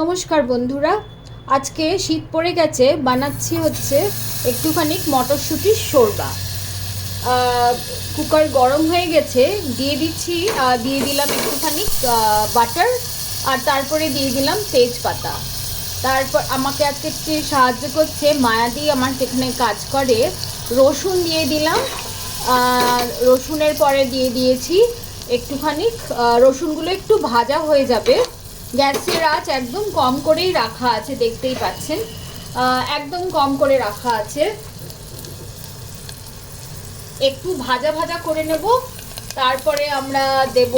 নমস্কার বন্ধুরা। আজকে শীত পড়ে গেছে, বানাচ্ছি হচ্ছে একটুখানি মটরশুঁটির শোরবা। কুকার গরম হয়ে গেছে, দিয়ে দিচ্ছি দিয়ে দিলাম একটুখানি বাটার, আর তারপরে দিয়ে দিলাম তেজপাতা। তারপর আমাকে আজকে সাহায্য করছে মায়াদি আমার যেখানে কাজ করে, রসুন দিয়ে দিলাম রসুনের পরে দিয়ে দিয়েছি একটুখানি রসুনগুলো একটু ভাজা হয়ে যাবে। গ্যাসের আঁচ একদম কম করেই রাখা আছে দেখতেই পাচ্ছেন। একদম কম করে রাখা আছে। একটু ভাজা ভাজা করে নেব তারপরে আমরা দেব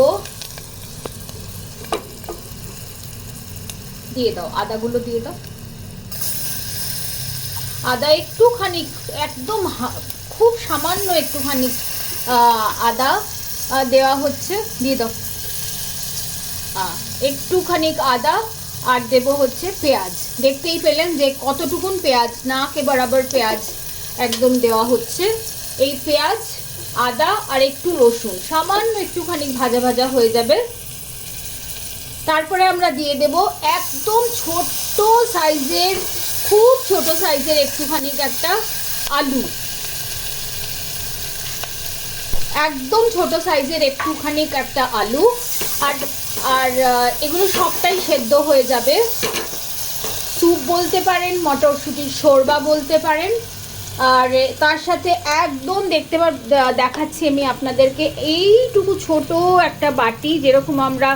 দিয়ে দাও আদাগুলো দিয়ে দাও। আদা একটুখানি একদম খুব সামান্য একটুখানি আদা দেওয়া হচ্ছে দিয়ে দাও। আহ, একটুখানি আদা আর দেব হচ্ছে পেঁয়াজ। দেখতেই পেলেন যে কতটুকুন পেঁয়াজ না কে বরাবর পেঁয়াজ একদম দেওয়া হচ্ছে। এই পেঁয়াজ, আদা আর একটু রসুন, সামান্য একটুখানি ভাজা ভাজা হয়ে যাবে। তারপরে আমরা দিয়ে দেব একদম ছোট্ট সাইজের, খুব ছোট সাইজের একটুখানি একটা আলু। একদম ছোট সাইজের একটুখানি একটা আলু। আর আর এগুলো সবটাই সেদ্ধ হয়ে যাবে। স্যুপ বলতে পারেন, মটরশুঁটির শোরবা বলতে পারেন। আর তার সাথে একদম দেখতে পার দেখাচ্ছি আমি আপনাদেরকে। এইটুকু ছোট একটা বাটি, যেরকম আমরা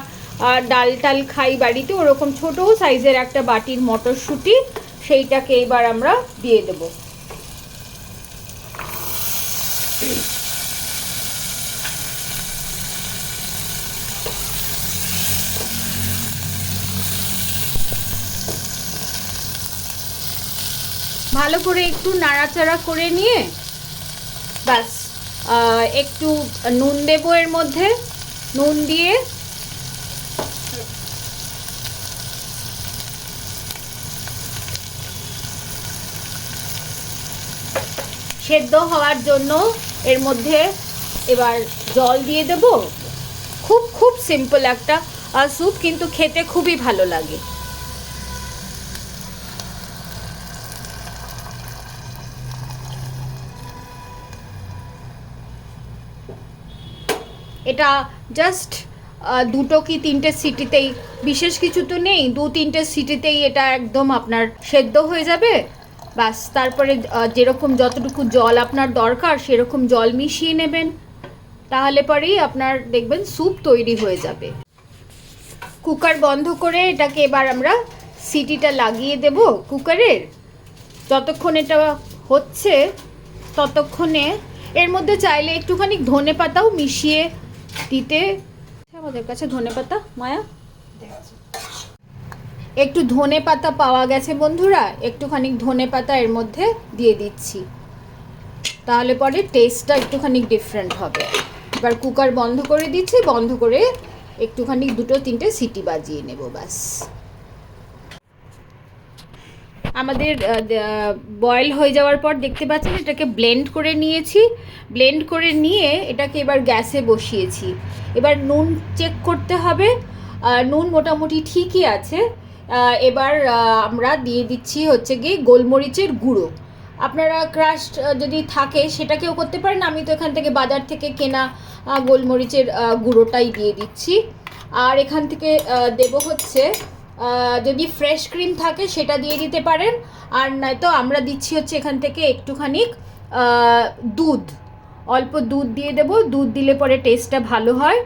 ডাল টাল খাই বাড়িতে, ওরকম ছোট সাইজের একটা বাটির মটরশুঁটি, সেইটাকে এবার আমরা দিয়ে দেবো। ভালো করে একটু নাড়াচাড়া করে নিয়ে ব্যাস একটু নুন দেবো এর মধ্যে, নুন দিয়ে। সেদ্ধ হওয়ার জন্য এর মধ্যে এবার জল দিয়ে দেব। খুব খুব সিম্পল একটা স্যুপ কিন্তু খেতে খুবই ভালো লাগে। এটা জাস্ট দুটো কি তিনটে সিটিতেই, বিশেষ কিছু তো নেই, দু তিনটে সিটিতেই এটা একদম আপনার সেদ্ধ হয়ে যাবে। বাস তারপরে যেরকম যতটুকু জল আপনার দরকার, সেরকম জল মিশিয়ে নেবেন। তাহলে পরেই আপনার দেখবেন স্যুপ তৈরি হয়ে যাবে। কুকার বন্ধ করে এটাকে এবার আমরা সিটিটা লাগিয়ে দেব কুকারের। যতক্ষণ এটা হচ্ছে, ততক্ষণে এর মধ্যে চাইলে একটুখানি ধনে পাতাও মিশিয়ে দিতে আমাদের কাছে ধনে পাতা মায়া? একটু ধনে পাতা পাওয়া গেছে বন্ধুরা একটুখানি ধনে পাতা এর মধ্যে দিয়ে দিচ্ছি। তাহলে পরে টেস্টটা একটুখানি ডিফারেন্ট হবে। এবার কুকার বন্ধ করে দিচ্ছি বন্ধ করে একটুখানি দুটো তিনটে সিটি বাজিয়ে নেব ব্যাস। আমাদের বয়েল হয়ে যাওয়ার পর দেখতে পাচ্ছেন এটাকে ব্লেন্ড করে নিয়েছি। ব্লেন্ড করে নিয়ে এটাকে এবার গ্যাসে বসিয়েছি। এবার নুন চেক করতে হবে। নুন মোটামুটি ঠিকই আছে। এবার আমরা দিয়ে দিচ্ছি হচ্ছে গিয়ে গোলমরিচের গুঁড়ো। আপনারা ক্রাস্ট যদি থাকে সেটাকেও করতে পারেন। আমি তো এখান থেকে বাজার থেকে কেনা গোলমরিচের গুঁড়োটাই দিয়ে দিচ্ছি। আর এখান থেকে দেবো হচ্ছে যদি ফ্রেশ ক্রিম থাকে সেটা দিয়ে দিতে পারেন। আর নয়তো আমরা দিচ্ছি হচ্ছে এখান থেকে একটুখানি দুধ। অল্প দুধ দিয়ে দেবো। দুধ দিলে পরে টেস্টটা ভালো হয়।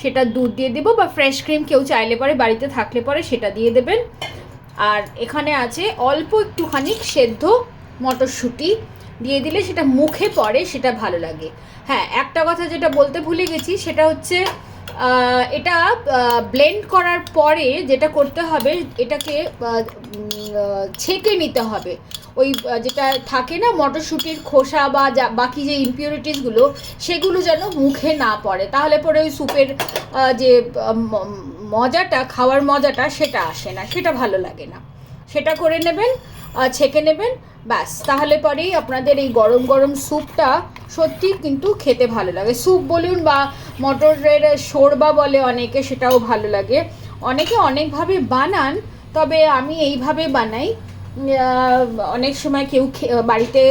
সেটা দুধ দিয়ে দেবো বা ফ্রেশ ক্রিম কেউ চাইলে পরে বাড়িতে থাকলে পরে সেটা দিয়ে দেবেন। আর এখানে আছে অল্প একটুখানি সেদ্ধ মটরশুঁটি। দিয়ে দিলে সেটা মুখে পড়ে, সেটা ভালো লাগে। হ্যাঁ একটা কথা যেটা বলতে ভুলে গেছি, সেটা হচ্ছে এটা ব্লেন্ড করার পরে যেটা করতে হবে, এটাকে ছেঁকে নিতে হবে। ওই যেটা থাকে না, মটরশুঁটির খোসা বা বাকি যে ইমপিউরিটিসগুলো সেগুলো যেন মুখে না পড়ে। তাহলে পরে ওই স্যুপের যে মজাটা, খাওয়ার মজাটা, সেটা আসে না। সেটা ভালো লাগে না। সেটা করে নেবেন ছেঁকে নেবেন, ব্যাস। তাহলে পরেই আপনাদের এই গরম গরম স্যুপটা সত্যি কিন্তু খেতে ভালো লাগে। স্যুপ বলুন বা মটরের শোরবা বলে অনেকে সেটাও ভালো লাগে। অনেকে অনেকভাবে বানান, তবে আমি এইভাবে বানাই। অনেক সময় কেউ বাড়িতে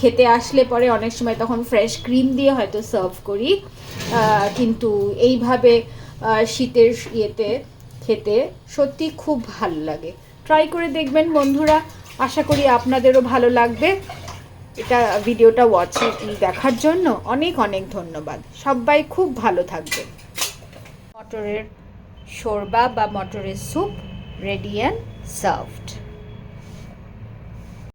খেতে আসলে পরে অনেক সময় তখন ফ্রেশ ক্রিম দিয়ে হয়তো সার্ভ করি। কিন্তু এইভাবে শীতের ইয়েতে খেতে সত্যি খুব ভালো লাগে। ট্রাই করে দেখবেন বন্ধুরা। আশা করি আপনাদেরও ভালো লাগবে। এটা ভিডিওটা ওয়াচ দেখার জন্য অনেক অনেক ধন্যবাদ। সবাই খুব ভালো থাকবেন। মটরের শোরবা বা মটরের স্যুপ রেডি অ্যান্ড সার্ভড